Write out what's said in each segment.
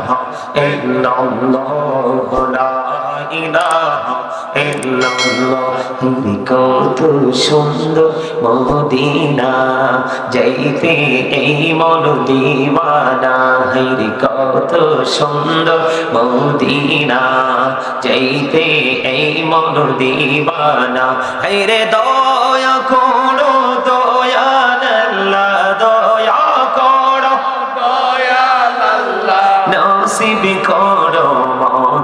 إله إلا الله لا إله إلا الله কত সুন্দর মদিনা যাইতে এই মন দিবানা হের কত সুন্দর মদিনা যাইতে এই মন দিবানা হেরে দয়া করো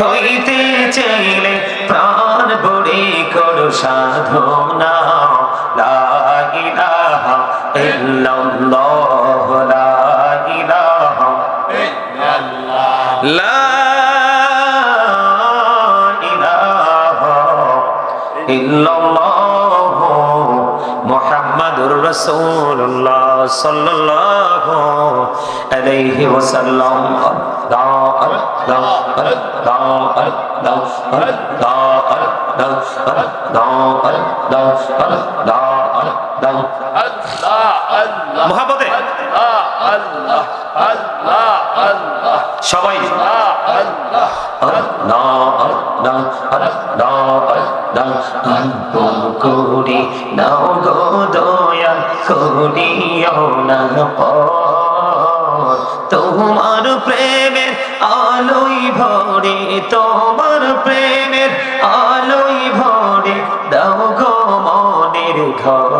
হইতে চাইলে প্রাণ ভরে করো সাধনা লা ইলাহা সাল্লাল্লাহু আলাইহি ওয়াসাল্লাম। মহাপদে সবাই করে নাও গো দয়া করিও না পর আলোই ভরে তোমার প্রেমের আলোই ভরে দাও গো মনের ঘর।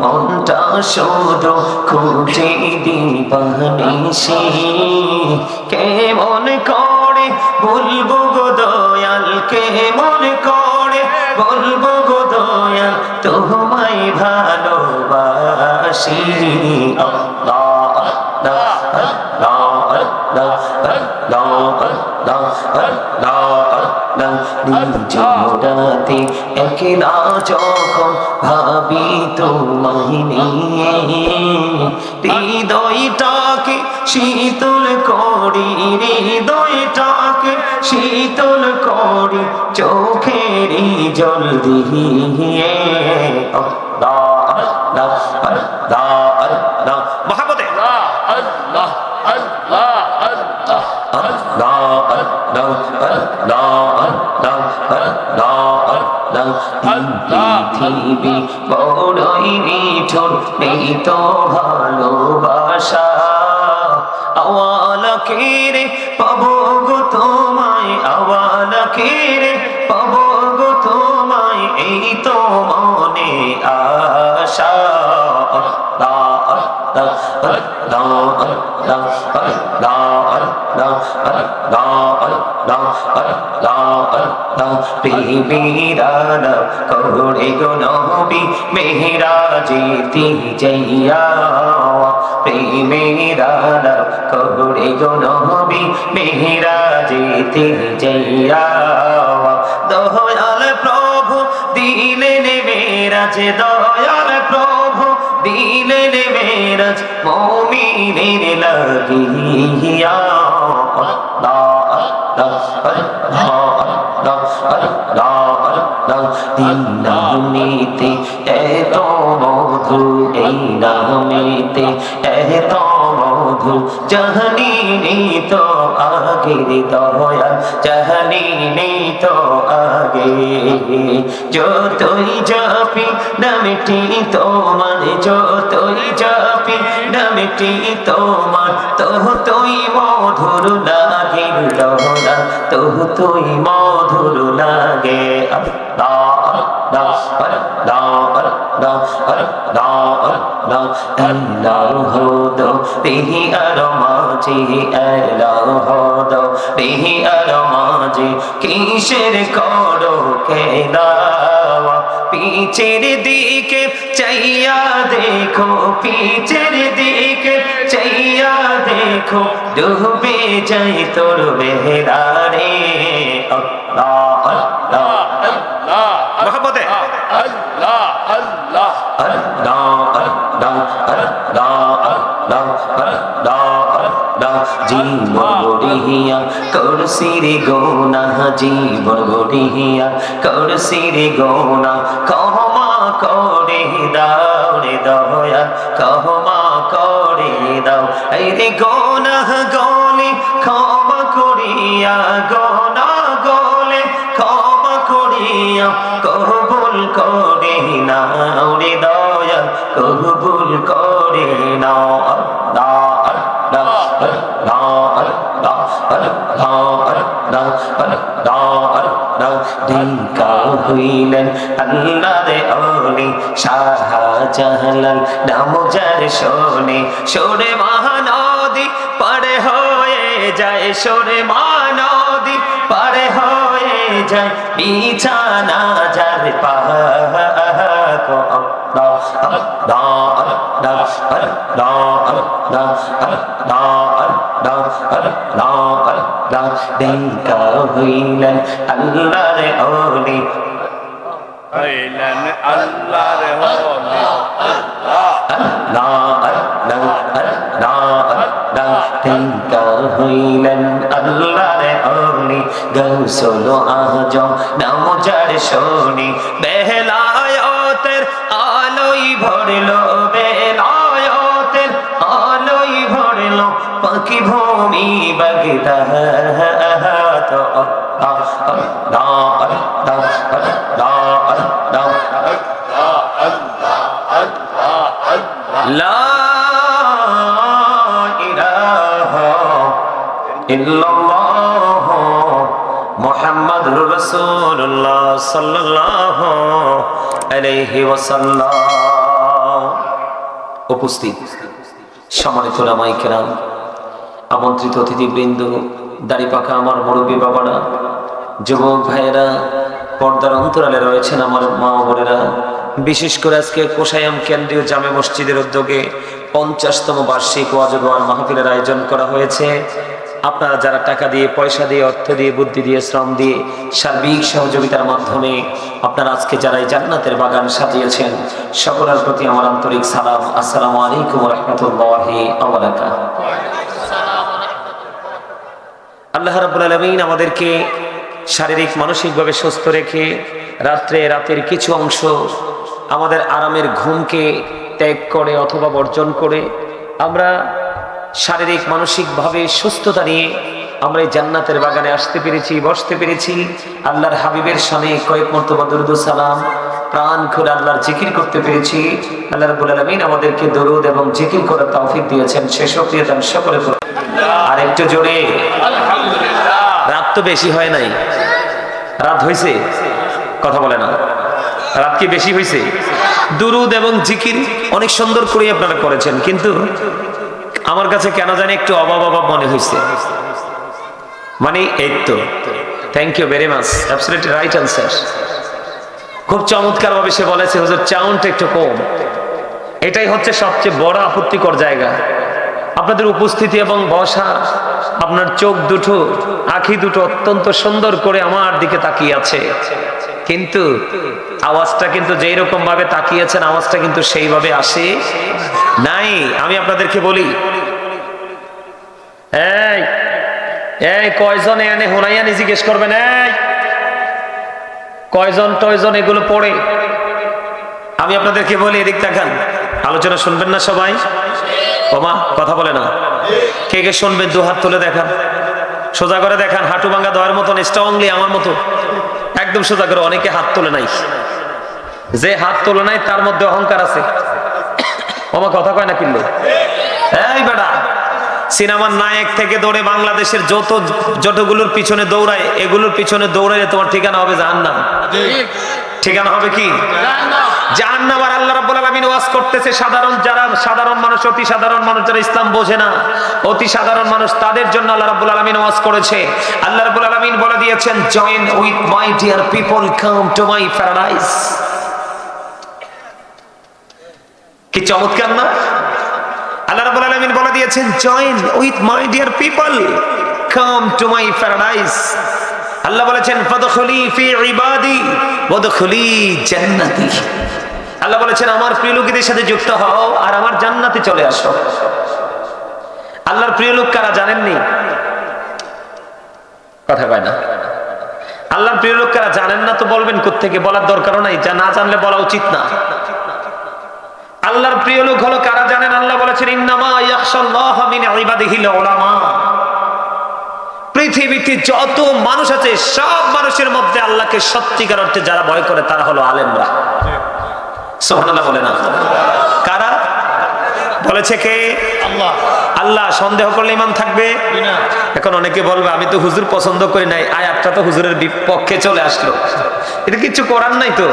মনটা কেমন করে বলব কে মনে করে বলব গো দয়া তোমায় ভালোবাসি আল্লাহ জোড়াতে যখন ভাবি তো মহিনী হৃদয়টা শীতল করি হৃদয়টাকে শীতল করি চোখেরই জল দিয়ে। ভালোবাসা। আওয়ালাকিরে পাবো গো তোমায় আওয়ালাকিরে পাবো গো তোমায় এই তো মনে আশা পিবিরানা করুণে গো নবী মেহরাজে তি জাইয়া প্রেমীরানা করুণে গো নবী মেহরা যেতি জইয়া দয়াল প্রভু দিলেন মেরাজ দয়াল প্রভু দিলেন মেরাজ মমিনের লাগিয়া আল্লাহ আল্লাহ আল্লাহ আল্লাহ নামেতে এত মধু এই নামেতে এত মধু জাহানি নেই তো আগের দয়া জাহানি নেই তো আগে। যতই জাপি নামটি তোমার, যতই জাপি নামটি তোমার তো তুই মধুর হৃদ না তবু তুই মধুর লাগে। তেহি কিসের করো কেনা পিছের দিকে চাইয়া দেখো, পিছের দিকে চাইয়া দেখো, দুহ যাই তোর বেহারে আল্লাহ আল্লাহ আল্লাহ। মহব্বতে গোনা জীবন গড়িয়া করসির গোনা কহ করে দাও রে দয়া ক্ষমা করে দাও এই রে গোনা গলে ক্ষমা করিয়া গোনা গলে ক্ষমা করিয়া কবুল করে নাও রে দয়া কবুল করে নাও আল্লাহ আল্লাহ আল্লাহ আল্লাহ আল্লাহ আল্লাহ আল্লাহ দাও ঢিকা হইলেন আন্দারে অলি শাহজাহান নাম শোনে শোনে মহানদি মহানদী পারে হয়ে যায় শোনে মহানদি পারে হয়ে যায় বিছানা যার পাহাক দা দা দা দা দা দা দেখা হইলেন আল্লাহ রে ওলি হইলেন আল্লাহর হলি আল্লাহ আল্লাহ আল্লাহ আল্লাহ দেখা হইলেন আল্লাহ রে ওলি গৌসল আজম নাম যার শোনি বেহলায়তের আলোই ভরলো বাকি ভূমি বগিত তাহার হাত লা ইলাহা আলাইহি ওয়াসাল্লাম উপস্থিত সম্মানিত আমন্ত্রিত অতিথিবৃন্দ, দাড়ি পাকা আমার মুরব্বী বাবারা, যুবক ভাইয়েরা, পর্দার অন্তরালে রয়েছেন আমার মা বোনেরা। বিশেষ করে আজকে কোষায়াম কেন্দ্রীয় জামে মসজিদের উদ্যোগে পঞ্চাশতম বার্ষিক ওয়াজবান মাহফিলের আয়োজন করা হয়েছে। আপনারা যারা টাকা দিয়ে, পয়সা দিয়ে, অর্থ দিয়ে, বুদ্ধি দিয়ে, শ্রম দিয়ে সার্বিক সহযোগিতার মাধ্যমে আপনারা আজকে যারা এই জান্নাতের বাগান সাজিয়েছেন, সকলের প্রতি আমার আন্তরিক সালাম। আসসালামু আলাইকুম রহমতুল্লাহি আবরাকাত আল্লাহ রাব্বুল আলামিন আমাদেরকে শারীরিক, মানসিকভাবে সুস্থ রেখে রাত্রে রাতের কিছু অংশ আমাদের আরামের ঘুমকে ত্যাগ করে অথবা বর্জন করে আমরা শারীরিক, মানসিকভাবে সুস্থতা নিয়ে আমরা এই জান্নাতের বাগানে আসতে পেরেছি, বসতে পেরেছি। আল্লাহর হাবিবের সামনে কয়েক মর্তবা দরুদ সালাম। প্রাণ খুলে আল্লাহর জিকির করতে পেরেছি। আল্লাহ রাব্বুল আলামিন আমাদেরকে দরুদ এবং জিকির করার তৌফিক দিয়েছেন। সে সক্রিয়তা আমি সকলে আর একটু জোরে। রাত তো বেশি হয় নাই। রাত হয়েছে কথা বলে না। রাত কি বেশি হয়েছে দুরুদ এবং জিকির অনেক সুন্দর করে আপনারা করেছেন কিন্তু আমার কাছে কেন জানি একটু অভাব অভাব মনে হয়েছে মানে এই তো। Thank you very much absolutely right answer খুব চমৎকার ভাবে সে বলেছে, হুজুর, চাউনটা একটু কম। এটাই হচ্ছে সবচেয়ে বড় আপত্তিকর জায়গা। আপনাদের উপস্থিতি এবং বসা, আপনার চোখ দুটো, আখি দুটো অত্যন্ত সুন্দর করে আমার দিকে তাকিয়ে আছে। কিন্তু আওয়াজটা কিন্তু যেই রকম ভাবে তাকিয়েছেন, আওয়াজটা কিন্তু সেইভাবে আসে নাই। আমি আপনাদেরকে বলি, এই এই কয়জন এনে হোনাইয়ানি জিজ্ঞেস করবেন? এই কয়জন টয়জন এগুলো পড়ে? আমি আপনাদেরকে বলি, এদিক দেখান। আলোচনা শুনবেন না সবাই? ওমা, কথা বলে না। কে কে শুনবেন? দু হাত তুলে দেখান। সোজা করে দেখান, হাঁটু ভাঙ্গা দেওয়ার মতন, স্ট্রংলি আমার মতো। একদম সোজা করে, অনেকে হাত তুলে নাই। যে হাত তোলে নাই, তার মধ্যে অহংকার আছে। ওমা, কথা কয় না কিনলে এই বেটা সিনেমার নায়ক থেকে দৌড়ে বাংলাদেশের যত যতগুলোর পিছনে দৌড়ায়, এগুলোর পিছনে দৌড়াইলে তোমার ঠিকানা হবে জাহান্নাম। ঠিকানা হবে কি? জাহান্নাম। আর আল্লাহ রাব্বুল আলামিন ওয়াজ করতেছে, সাধারণ যারা, সাধারণ মানুষ, অতি সাধারণ মানুষ যারা ইসলাম বোঝে না, অতি সাধারণ মানুষ, তাদের জন্য আল্লাহ রাব্বুল আলামিন ওয়াজ করেছে। আল্লাহ রাব্বুল আলামিন বলে দিয়েছেন join with my dear people come to my paradise কি চমৎকার না? আল্লাহ রাব্বুল আলামিন বলে দিয়েছেন join with my dear people come to my paradise আল্লাহ বলেছেন, ফাদখুলি ফি ইবাদি ওয়াদখুলি জান্নাতি। আল্লাহ বলেছেন, আমার প্রিয় লোকদের সাথে যুক্ত হও আর আমার জান্নাতে চলে আসো। আল্লাহর প্রিয় লোক কারা জানেননি? কথা কয় না। আল্লাহর প্রিয় লোক কারা জানেন না তো বলবেন কোত্থেকে? বলার দরকারও নাই। যা না জানলে বলা উচিত না। আল্লাহর প্রিয় লোক হলো কারা জানেন? আল্লাহ বলেছেন পৃথিবীতে যত মানুষ আছে সব মানুষের মধ্যে আল্লাহকে সত্যিকার অর্থে যারা ভয় করে তারা হলো আলেমরা। সুবহানাল্লাহ বলে না? কারা? বলেছে কে? আল্লাহ। আল্লাহ সন্দেহ করলে ইমান থাকবে? এখন অনেকে বলবে আমি তো হুজুর পছন্দ করি নাই। আয়াতটা তো হুজুরের বিপক্ষে চলে আসলো। এটা কিচ্ছু করার নাই তো।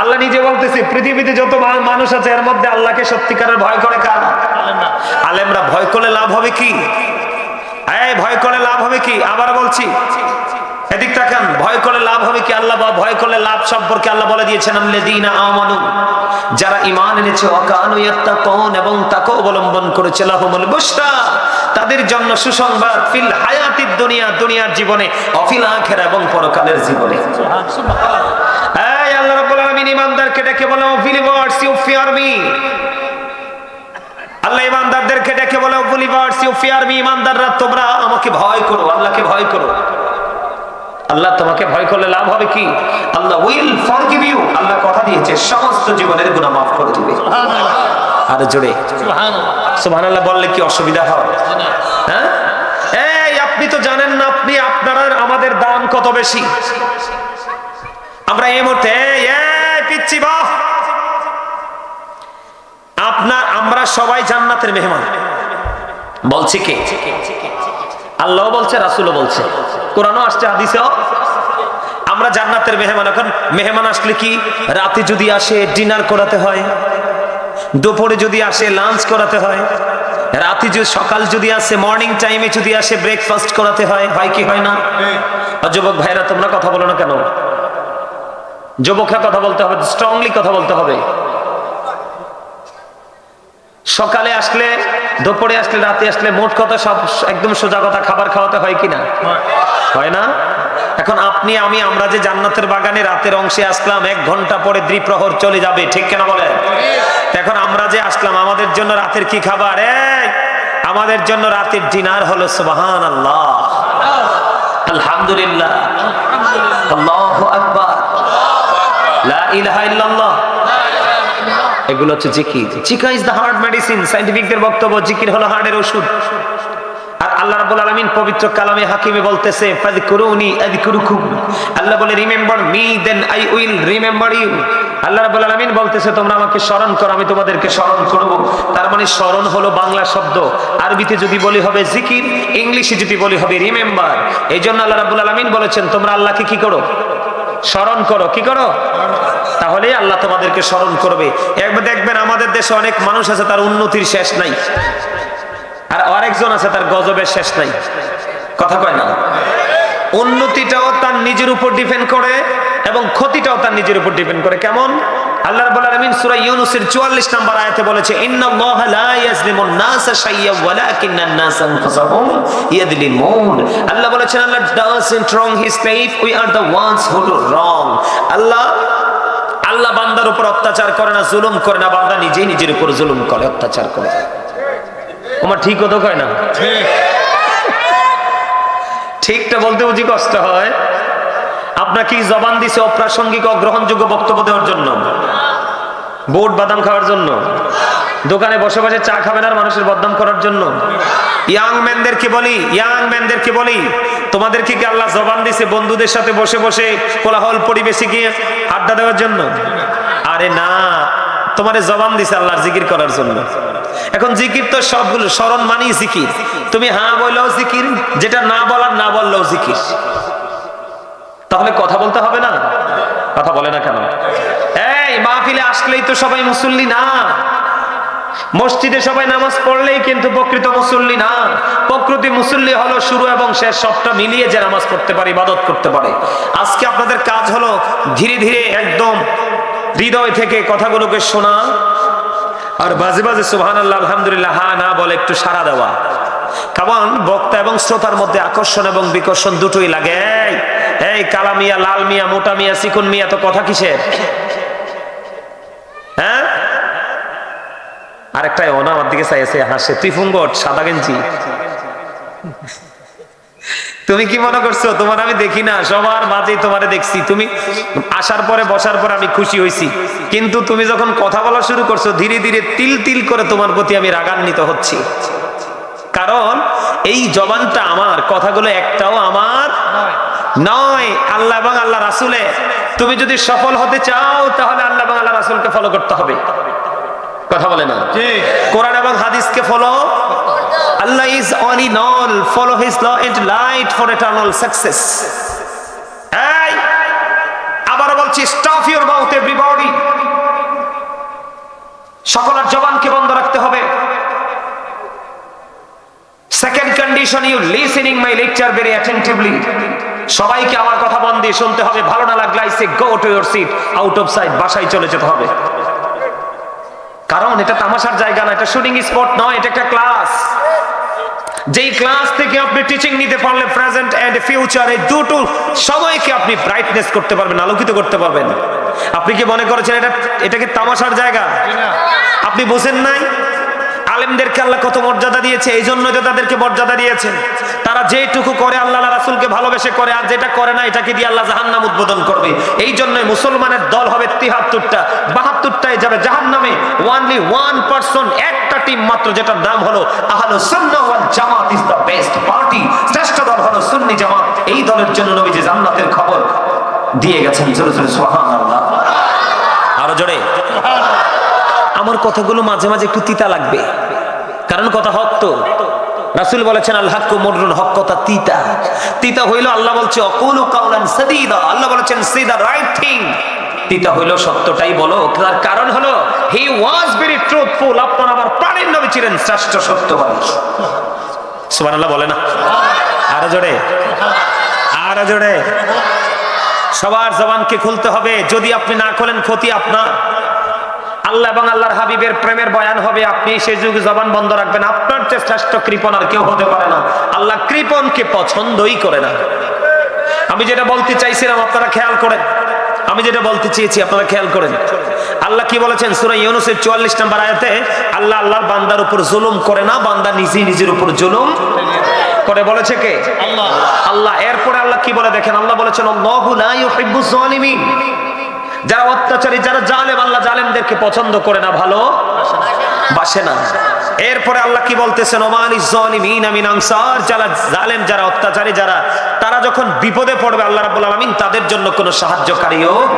আল্লাহ নিজে বলতেছে পৃথিবীতে যত মানুষ আছে এর মধ্যে আল্লাহকে সত্যিকারের ভয় করে কারা? না আলেমরা ভয় করলে লাভ হবে কি? এই ভয় করলে লাভ হবে কি? আবার বলছি এদিক তাকান ভয় করলে লাভ হবে কি? আল্লাহ বা ভয় করলে লাভ সম্পর্কে আল্লাহ বলে দিয়েছেন আল্লাযীনা আমানু যারা ঈমান এনেছে ওয়াকানু ইয়াত্তাকুন এবং তাকে অবলম্বন করেছে লাহুমুল বুশরা তাদের জন্য সুসংবাদ ফিল হায়াতিদ দুনিয়া দুনিয়ার জীবনে অফিল আখিরা এবং পরকালের জীবনে। এই আল্লাহ রাব্বুল আলামিন ঈমানদারকে ডেকে বলে O believers you fear me আল্লাহ ইমানদারদেরকে ডেকে বলে O believers you fear me ইমানদাররা তোমরা আমাকে ভয় করো আল্লাহকে ভয় করো। আল্লাহ তোমাকে ভয় করলে লাভ হবে কি? Allah will forgive you Allah কথা দিয়েছে সমস্ত জীবনের গুনাহ মাফ করে দিবে। আর জোরে। সুবহানাল্লাহ। সুবহানাল্লাহ বললে কি অসুবিধা হয়? হ্যাঁ? এই আপনি তো জানেন না আপনি আপনার আমাদের দাম কত বেশি? আমরা এই মুহূর্তে পিচ্ছি বাহ। আপনার, আমরা সবাই জান্নাতের মেহমান। বলছি কে? আল্লাহ বলছে, রাসুলও বলছে। কোরআনও আসছে, হাদিসেও। আমরা জান্নাতের মেহমান, এখন মেহমান আসলে কি? রাতে যদি আসে, ডিনার করাতে হয়। দুপুরে যদি আসে, লাঞ্চ করাতে হয়। রাতে যদি, সকাল যদি আসে, মর্নিং টাইমে যদি আসে, ব্রেকফাস্ট করাতে হয় হয় কি, হয় না? যুবক ভাইরা, তোমরা কথা বলো না কেন? যুবকরা কথা বলতে হবে স্ট্রংলি কথা বলতে হবে। সকালে আসলে, দুপুরে আসলে, রাতে আসলে মোট কথা সব একদম সোজা কথা খাবার খাওয়াতে হয় কিনা হয় না? এখন আপনি, আমি, আমরা যে জান্নাতের বাগানে রাতের অংশে আসলাম, এক ঘণ্টা পরে দ্বিপ্রহর চলে যাবে, ঠিক কেনা বলে? এখন আমরা যে আসলাম, আমাদের জন্য রাতের কি খাবার? আমাদের জন্য রাতের ডিনার হলো সুবহান আল্লাহ আলহামদুলিল্লাহ। আল্লাহু এগুলো হচ্ছে জিকির। জিকা ইজ দ্য হার্ট মেডিসিন সাইন্টিফিকদের বক্তব্য, জিকির হলো হার্টের ওষুধ। আর আল্লাহ রাব্বুল আলামিন পবিত্র কালামে হাকিমে বলতেছে, ফাযকুরুনি আযকুরুকুম। আল্লাহ বলে remember me then I will remember you আল্লাহ রাব্বুল আলামিন বলতেছে, তোমরা আমাকে স্মরণ করো, আমি তোমাদেরকে স্মরণ করব। তার মানে স্মরণ হলো বাংলা শব্দ। আরবিতে যদি বলি হবে জিকির, ইংলিশে যদি বলি হবে রিমেম্বার এই জন্য আল্লাহ রাব্বুল আলামিন বলেছেন, তোমরা আল্লাহকে কি করো? স্মরণ করো। কি করো? তাহলে আল্লাহ তোমাদেরকে স্মরণ করবে। একবার দেখবেন আমাদের দেশে অনেক মানুষ আছে, তার উন্নতির শেষ নাই। আর আরেকজন আছে, তার গজবের শেষ নাই। কথা কয় না? উন্নতিটাও তার নিজের উপর ডিপেন্ড করে এবং ক্ষতিটাও তার নিজের উপর ডিপেন্ড করে। কেমন? আল্লাহ রাব্বুল আলামিন সূরা ইউনূসের 44 নম্বর আয়াতে বলেছে, ইন্নাল্লাহা লা ইয়াজলিমুন ওয়ালাকিন্নান আনফুসাহুম ইয়াযলিমুন। আল্লাহ বলেছেন, আল্লাহ wrong his slave we are the ones who do wrong আল্লাহ আল্লাহ বান্দার উপর অত্যাচার করে না জুলুম করে না বান্দা নিজেই নিজের উপর জুলুম করে অত্যাচার করে। তোমার ঠিক হতো কয় না? ঠিকটা বলতে বুঝি কষ্ট হয়? আপনার কি জবান দিছে অপ্রাসঙ্গিক অগ্রহণযোগ্য বক্তব্য দেওয়ার জন্য? বোট বাদাম খাওয়ার জন্য? দোকানে বসে বসে চা খাবেন আর মানুষের বদনাম করার জন্য? ইয়াং ম্যানদেরকে বলি ইয়াং ম্যানদেরকে বলি তোমাদেরকে কি আল্লাহ জবান দিছে বন্ধুদের সাথে বসে বসে কোলাহল পরিবেশে গিয়ে আড্ডা দেওয়ার জন্য? আরে না, তোমারে জবান দিছে আল্লাহর জিকির করার জন্য। এখন জিকির তো সবগুলো, স্মরণ মানি জিকির। তুমি হ্যাঁ বললেও জিকির, যেটা না বলার না বললেও জিকির। তাহলে কথা বলতে হবে না? কথা বলে না কেন? এই, মাহফিলে আসলেই তো সবাই মুসল্লি না। মসজিদে সবাই নামাজ পড়লেই কিন্তু প্রকৃত মুসল্লি না। প্রকৃতি মুসল্লি হলো শুরু এবং শেষ সবটা মিলিয়ে যে নামাজ পড়তে পারে ইবাদত করতে পারে। আজকে আপনাদের কাজ হলো ধীরে ধীরে একদম হৃদয় থেকে কথাগুলোকে শোনা আর বাজে বাজে সুহান আল্লাহ আলহামদুলিল্লাহ হা না বলে একটু সাড়া দেওয়া। কারণ বক্তা এবং শ্রোতার মধ্যে আকর্ষণ এবং বিকর্ষণ দুটোই লাগে। এই, এই কালা মিয়া লাল মিয়া মোটা মিয়া চিকুন মিয়া তো কথা কিসের হ্যাঁ আরেকটাই ওনা আমার দিকে চাইছে হাসে, তুই ফুঙ্গট সাদা গেঞ্জি। তুমি কি মনে করছ? তোমার আমি দেখি না, সবার মাঝেই তোমারে দেখছি। তুমি আসার পরে, বসার পরে আমি খুশি হয়েছি কিন্তু তুমি যখন কথা বলা শুরু করছ, ধীরে ধীরে তিল তিল করে তোমার প্রতি আমি রাগান্বিত হচ্ছি। কারণ এই জবানটা আমার, কথাগুলো একটাও আমার নয়। আল্লাহ এবং আল্লাহ রাসুলে তুমি যদি সফল হতে চাও, তাহলে আল্লাহ এবং আল্লাহ রাসুলকে ফলো করতে হবে। কথা বলে না। কোরআন এবং হাদিসকে follow Allah is on in all follow his law and light for eternal success এই আবার বলছি স্টপ ইউর মাউথ এভরিবডি সকলের জবানকে বন্ধ রাখতে হবে। Second condition you listening my lecture very attentively সবাইকে আমার কথা মন দিয়ে শুনতে হবে। ভালো না লাগলে I say go to your seat out of side বাসায় চলে যেতে হবে। কারণ এটা তামাশার জায়গা না এটা শুটিং স্পট নয় এটা একটা ক্লাস যেই ক্লাস থেকে আপনি টিচিং নিতে পারলে প্রেজেন্ট অ্যান্ড ফিউচার এই দুটো সময়কে আপনি ব্রাইটনেস করতে পারবেন আলোকিত করতে পারবেন। আপনি কি মনে করেছেন এটা এটাকে তামাশার জায়গা? আপনি বোঝেন নাই? আলেমদেরকে আল্লাহ কত মর্যাদা দিয়েছে এই জন্য তো তাদেরকে মর্যাদা দিয়েছেন তারা যেটুকু করে আল্লাহ রাসুলকে ভালোবেসে করে আর যেটা করে না এটাকে দিয়ে আল্লাহ জাহান্নাম উদ্বোধন করবে। এই জন্য মুসলমানের দল হবে তিহাত্তরটা বাহাত্তরটায় যাবে জাহান্নামে। ওয়ানলি ওয়ান পার্সন একটা টিম মাত্র যেটার নাম হলো আহলো সুন্নাহ ওয়াল জামাত ইজ দ্য বেস্ট পার্টি শ্রেষ্ঠ দল হলো সুন্নি জামাত। এই দলের জন্য নবীজি জান্নাতের খবর দিয়ে গেছেন। জোরে জোরে সুবহানাল্লাহ। আরও জোরে। আমার কথাগুলো মাঝে মাঝে একটু তিতা লাগবে। কারণ কথা হক তো। রাসুল বলেছেন আল্লাহ মরুন হক কথা তিতা। তিতা হইল আল্লাহ বলছে, অকুলু আল্লাহ বলেছেন দা তিতা সত্যটাই বলো। তার কারণ হলো ওয়াজ ভেরি আপনার প্রাণের বলে না? জোরে। সবার জবানকে খুলতে হবে। যদি আপনি না খোলেন, ক্ষতি আপনার। আল্লাহ এবং আল্লাহর হাবিবের প্রেমের বয়ান হবে আপনি সেই যুগে জবান বন্ধ রাখবেন। আপনার চেয়ে শ্রেষ্ঠ কৃপণ আর কেউ হতে পারে না। আল্লাহ কৃপণকে পছন্দই করে না। আমি যেটা বলতে চাইছিলাম আপনারা খেয়াল করেন। আমি যেটা বলতে চেয়েছি আপনারা খেয়াল করেন। আল্লাহ কি বলেছেন? সুরা ইউনুসের চুয়াল্লিশ নম্বর আয়াতে আল্লাহ আল্লাহর বান্দার উপর জুলুম করে না বান্দা নিজে নিজের উপর জুলুম করে। বলেছে কে? আল্লাহ। আল্লাহ। এরপরে আল্লাহ কি বলে দেখেন? আল্লাহ বলেছেন আল্লাহু যারা অত্যাচারী, যারা জালেম, আল্লাহ জালেমদেরকে পছন্দ করে না, ভালো? বাসে না। এরপরে আল্লাহ কি বলতেছেন? ওমান ইজ্জালিমিন আমিন আনসার, যারা জালেম, যারা অত্যাচারী, যারা, তারা যখন বিপদে পড়বে, আল্লাহ রাব্বুল আলামিন তাদের জন্য কোনো সাহায্যকারীও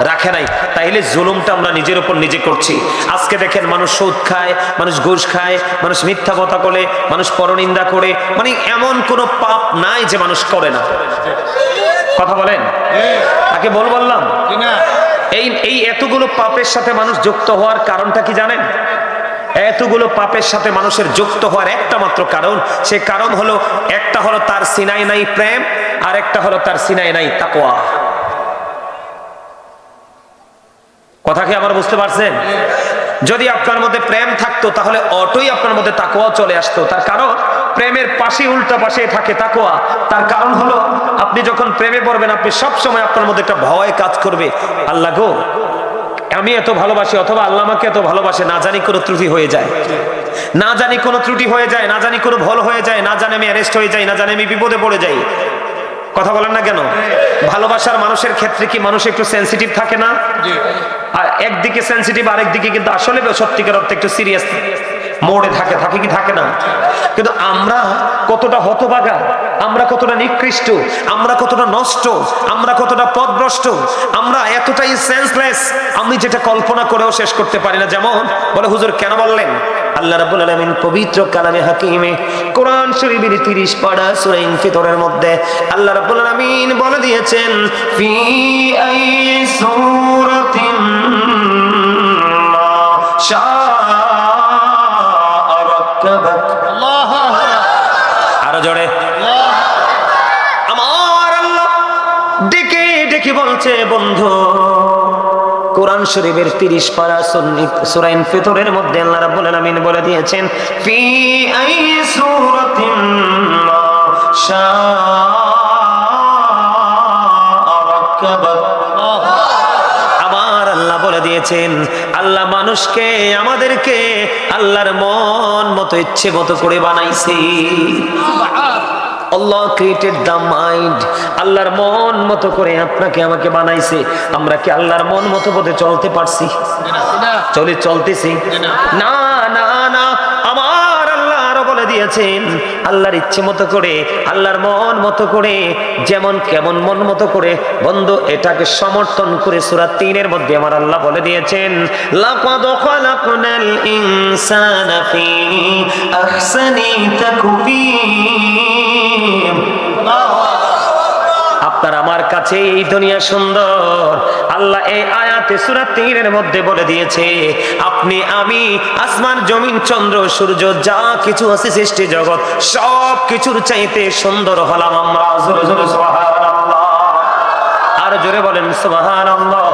রাখে নাই। তাইলে জুলুমটা আমরা নিজের উপর নিজে করছি। আজকে দেখেন মানুষ সুদ খায়, মানুষ ঘুষ খায়, মানুষ মিথ্যা কথা বলে, মানুষ পরনিন্দা করে মানে এমন কোনো পাপ নাই যে মানুষ করে না। কথা বলেন? তাকে বল বললাম। এই এই এতগুলো পাপের সাথে মানুষ যুক্ত হওয়ার কারণটা কি জানেন? এতগুলো পাপের সাথে মানুষের যুক্ত হওয়ার একটা মাত্র কারণ সে কারণ হলো একটা হলো তার সিনাই নাই প্রেম আর একটা হলো তার সিনাই নাই তাকোয়া কথা কি আমার বুঝতে পারছেন? যদি আপনার মধ্যে প্রেম থাকতো তাহলে অটোই আপনার মধ্যে তাকোয়া চলে আসতো। তার কারণ প্রেমের পাশে উল্টা পাশে থাকে তাকোয়া তার কারণ হলো আপনি যখন প্রেমে পড়বেন আপনি সব সময় আপনার মধ্যে একটা ভয় কাজ করবে। আল্লাহ গো আমি এত ভালোবাসি অথবা আল্লাহ আমাকে এত ভালোবাসে না জানি কোনো ত্রুটি হয়ে যায়। না জানি কোনো ত্রুটি হয়ে যায় না জানি কোনো ভুল হয়ে যায় না জানি আমি অ্যারেস্ট হয়ে যাই না জানি আমি বিপদে পড়ে যাই। কথা বলেন না কেন? ভালোবাসার মানুষের ক্ষেত্রে কি মানুষ একটু সেন্সিটিভ থাকে না? আর একদিকে সেন্সিটিভ আরেকদিকে কিন্তু আসলে সত্যিকার অর্থে একটু সিরিয়াস মোড়ে থাকে থাকে কি থাকে না? কিন্তু আমরা কতটা হতবাগা, আমরা কতটা নিকৃষ্ট, আমরা কতটা নষ্ট, আমরা কতটা পথভ্রষ্ট আমরা এতটাই সেন্সলেস আমি যেটা কল্পনা করেও শেষ করতে পারি না। যেমন বলে, হুজুর, কেন বললেন? আল্লাহ রাব্বুল আলামিন পবিত্র কালামে হাকিমে কোরআন শরীফের 30 পারা সূরা ইনফিতরের মধ্যে আল্লাহ রাব্বুল আলামিন বলে দিয়েছেন, ফি আই সূরাতিন মা শাআ শরীফের তিরিশ পারা সুরাইন ফিতরের মধ্যে আল্লাহ রাব্বুল আলামিন বলে দিয়েছেন, আল্লাহ মানুষকে আমাদেরকে আল্লাহর মন মতো ইচ্ছে মতো করে বানাইছে। আল্লাহ ক্রিয়েটেড দ্য মাইন্ড আল্লাহর মন মতো করে আপনাকে আমাকে বানাইছে। আমরা কি আল্লাহর মন মতো পথে চলতে পারছি? চলে চলতেছি। না দিয়েছেন আল্লাহর ইচ্ছে মতো করে, আল্লাহর মন মতো করে, যেমন কেমন মন মতো করে। বন্ধু, এটাকে সমর্থন করে সুরা তিনের মধ্যে আমার আল্লাহ বলে দিয়েছেন, লাকাদ খালাকনাল ইনসানা ফি আপনার আমার কাছে এই দুনিয়া সুন্দর। আল্লাহ এই আয়াতে সূরা তিনের মধ্যে বলে দিয়েছে, আপনি, আমি, আসমান, জমিন, চন্দ্র, সূর্য, যা কিছু আছে সৃষ্টি জগৎ সব কিছুর চাইতে সুন্দর হলাম আমরা। আর জোরে বলেন, সুবহানাল্লাহ।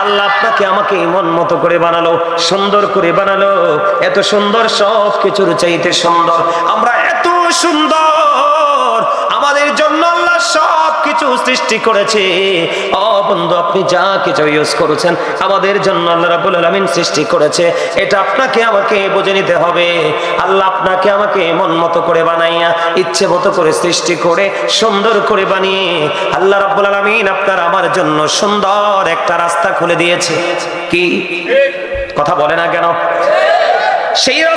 আল্লাহ আপনাকে আমাকে মন মতো করে বানালো, সুন্দর করে বানালো। এত সুন্দর সব কিছুর চাইতে সুন্দর। আমরা এত সুন্দর আমাদের জন্য আল্লাহ সব কিছু সৃষ্টি করেছে। ও বন্ধু, আপনি যা কিছু ইউজ করেছেন, আমাদের জন্য আল্লাহ রাব্বুল আলামিন সৃষ্টি করেছে। এটা আপনাকে আমাকে বুঝে নিতে হবে। আল্লাহ আপনাকে আমাকে মন মতো করে বানাইয়া, ইচ্ছে মতো করে সৃষ্টি করে, সুন্দর করে বানিয়ে, আল্লাহ রাব্বুল আলামিন আপনার আমার জন্য সুন্দর একটা রাস্তা খুলে দিয়েছে। কি? কথা বলে না কেন? সেই নাম